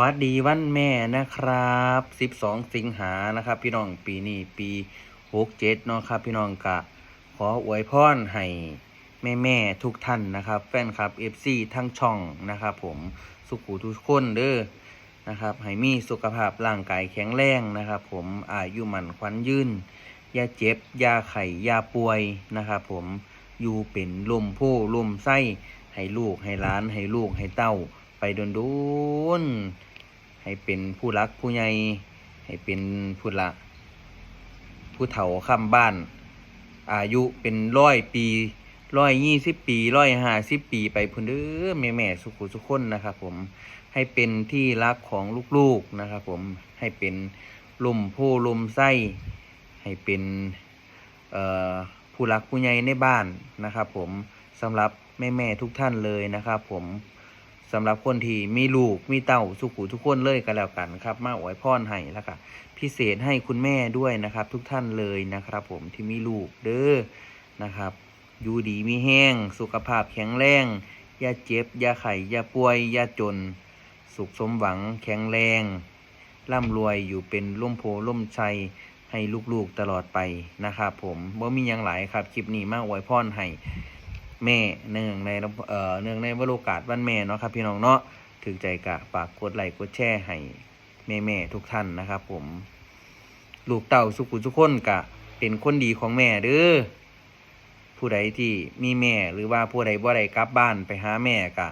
วัสดีวันแม่นะครับ 12 สิงหานะครับ พี่น้องปีนี้ปี67เนาะครับ พี่น้องกะขออวยพรให้แม่แม่ทุกท่านนะครับ แฟนคลับ FC ทั้งช่องนะครับผมสุขุทุกคนเด้อนะครับให้มีสุขภาพร่างกายแข็งแรงนะครับ ผมอายุมันขวัญยืนยาเจ็บยาไข้ยาป่วยนะครับผมอยู่เป็นลมโพลมไส้ให้ลูกให้ล้านให้ลูกให้เต้า ไปโดนดนๆให้เป็นผู้รักผู้ใหญ่ให้เป็นผู้ละ ผู้เฒ่าข้ามบ้าน อายุเป็นร้อยปีร้อยยี่สิบปีร้อยห้าสิบปีไปพุ่นเด้อแม่แม่ๆสุขุสุขคนนะครับผมให้เป็นที่รักของลูกๆนะครับผมให้เป็นลมโพลมไส้ ให้เป็นผู้รักผู้ใหญ่ในบ้านนะครับผมสำหรับแม่แม่ๆทุกท่านเลยนะครับผม สำหรับคนที่มีลูกมีเต้าสุขุทุกคนเลยก็แล้วกันครับ มาอวยพรให้แล้วก็พิเศษให้คุณแม่ด้วยนะครับ ทุกท่านเลยนะครับ ผมที่มีลูกเด้อนะครับอยู่ดีมีแห้ง สุขภาพแข็งแรงอย่าเจ็บอย่าไข้อย่าป่วยอย่าจน สุขสมหวังแข็งแรง ร่ำรวยอยู่เป็นร่มโพล่มชัยให้ลูกๆตลอดไปนะครับผมว่มีหยังหลายครับ คลิปนี้มาอวยพรให้ แม่เนื่องในเอ่อเนื่องในวโรกาสวันแม่เนาะครับพี่น้องเนาะถึงใจกะฝากกดไลค์กดแชร์ให้แม่แม่ทุกท่านนะครับ ผมลูกเต่าสุขุทุกคนกะเป็นคนดีของแม่เด้อผู้ใดที่มีแม่หรือว่าผู้ใดบ่ได้กลับบ้านไปหาแม่กะ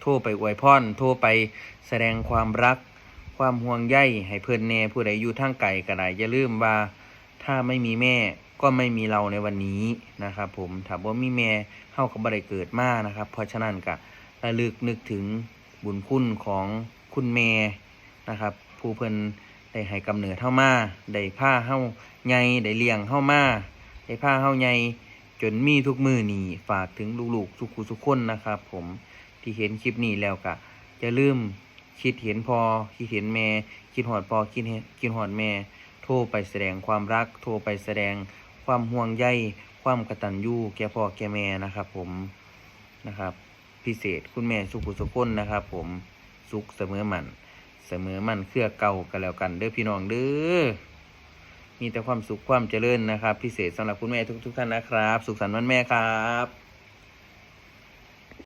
โทรไปอวยพรโทรไปแสดงความรัก ความห่วงใยให้เพื่อนแน่ผู้ใดอยู่ทางไกลก็ได้อย่าลืมว่าถ้าไม่มีแม่ ก็ไม่มีเราในวันนี้นะครับผมถ้าว่ามีแม่เฮาก็บ่ได้เกิดมานะครับ เพราะฉะนั้นก็ระลึกนึกถึงบุญคุณของคุณแม่นะครับ ผู้เพิ่นได้ให้กำเนิดเฮามาได้พาเฮาใหญ่ได้เลี้ยงเฮามาได้พาเฮาใหญ่จนมีทุกมือนี้ฝากถึงลูกๆทุกทุกคนนะครับ ผมที่เห็นคลิปนี้แล้วก็อย่าลืมคิดเห็นพอคิดเห็นแม่คิดหอดพอคิดเห็นคิดหอดแม่ ทรไปแสดงความรัก โทรไปแสดงความห่วงใย ความกตัญญูแก่พ่อแก่แม่นะครับ ผมนะครับ พิเศษคุณแม่สุขุสุขคนนะครับ ผมสุขเสมอมันเสมอมันเครือเก่ากันแล้วกันเด้อพี่น้องเด้อมีแต่ความสุขความเจริญนะครับ พิเศษสำหรับคุณแม่ทุก ๆ ท่านนะครับ สุขสันต์วันแม่ครับ